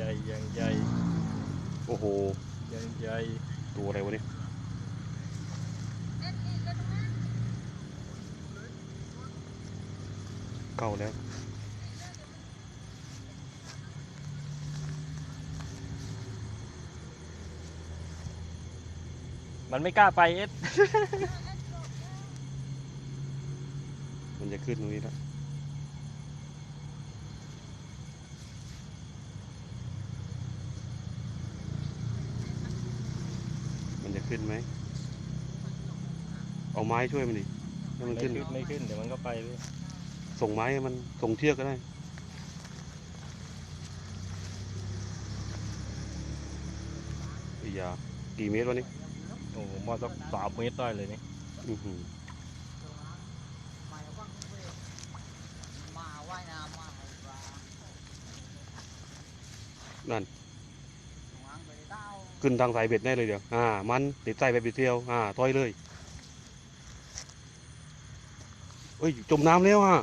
ใหญ่ยังใหญ่โอ้โหยังใหญ่ตัวอะไรวะเนี่ยเก่าแล้วมันไม่กล้าไปเอ็ดมันจะขึ้นตรงนี้แล้วมันจะ ขึ้นไหม เอาไม้ช่วยมันดิให้มันไม่ขึ้น ขึ้นไม่ขึ้นเดี๋ยวมันก็ไปเลยส่งไม้ให้มัน ส่งเชือกก็ได้ อียา กี่เมตรวะนี่โอ้โหมอสักสามเมตรได้เลยนี่อื้อหือมาว่ายน้ำมาเอาปลานั่น วางไปเต้า ขึ้นทางสายเบ็ดได้เลยเดี๋ยวอ่ามันติดสายเบ็ดไปเที่ยวอ่าถอยเลยเอ้ยจมน้ำแล้วอะ